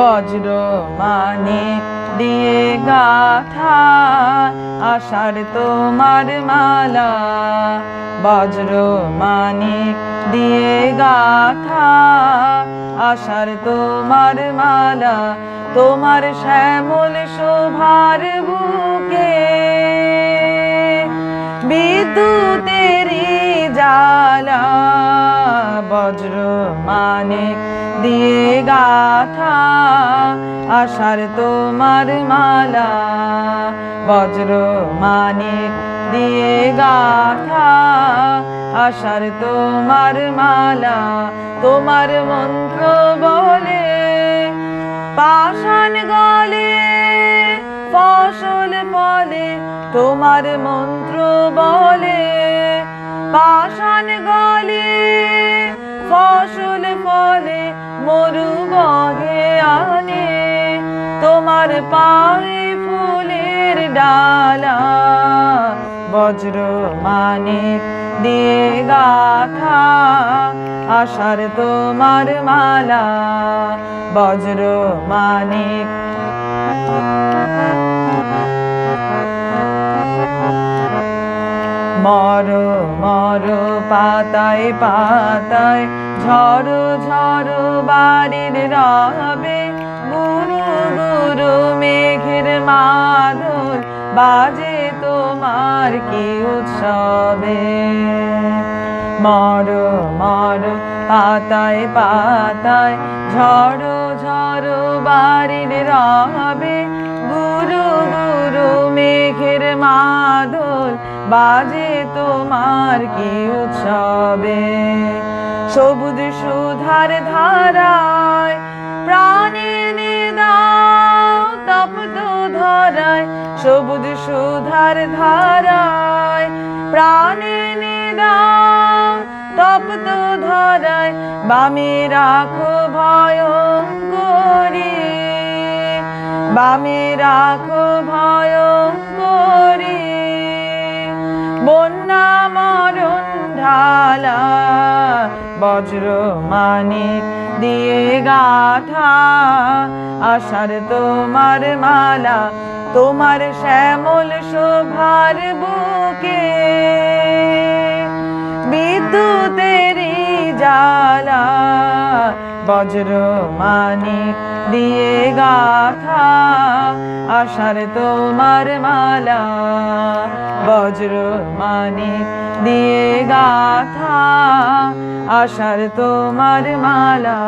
বজ্র মানিক দিয়ে গাথা, আষাঢ় তোমার মালা। বজ্র মানিক দিয়ে গাথা, আষাঢ় তোমার মালা। তোমার শ্যামল শোভার বুকে বিদ্যুতেরি জালা বজ্র মানে দিয়ে গাথা আষাঢ় তোমার মালা। বজ্র মানে দিয়ে গাথা আষাঢ় তোমার মালা। তোমার মন্ত্র বলে পাষাণ গলে, ফসল ফলে। তোমার মন্ত্র বলে পাষাণ গলে মরু আনে। তোমার পায়ে ফুলের ডালা, বজ্র মানিক দিয়ে গাথা। আষাঢ় তোমার মালা, বজ্র মানিক মর মর পাতায় পাতায়। ঝড় ঝড় বাড়ির রবে, গুরু গুরু মেঘের মাধুর বাজে তোমার কি উৎসবে। মর মর, পাতায় পাতায় ঝড় ঝড় বাড়ির রবে, গুরু গুরু মেঘের মাধুর বাজে তোমার কি উৎসবে। সবুজ সুধার ধারায়, প্রাণে নিদাও, তপ্ত ধরায়, সবুজ সুধার ধারায়, প্রাণে নিদাও, তপ্ত ধরায়, বামে রাখো ভয়ঙ্করী, বামে রাখো ভয়ঙ্করী, বন্যা মরণ ঢালা বজ্র মানিক দিয়ে গাথা আষাঢ় তোমার মালা তোমার শ্যামল শোভার বুকে। বিদ্যুতের জালা বজ্র মানে দিয়ে গাথা আষাঢ় তোমার মালা। বজ্র মানে দিয়ে গাথা আষাঢ় তোমার মালা।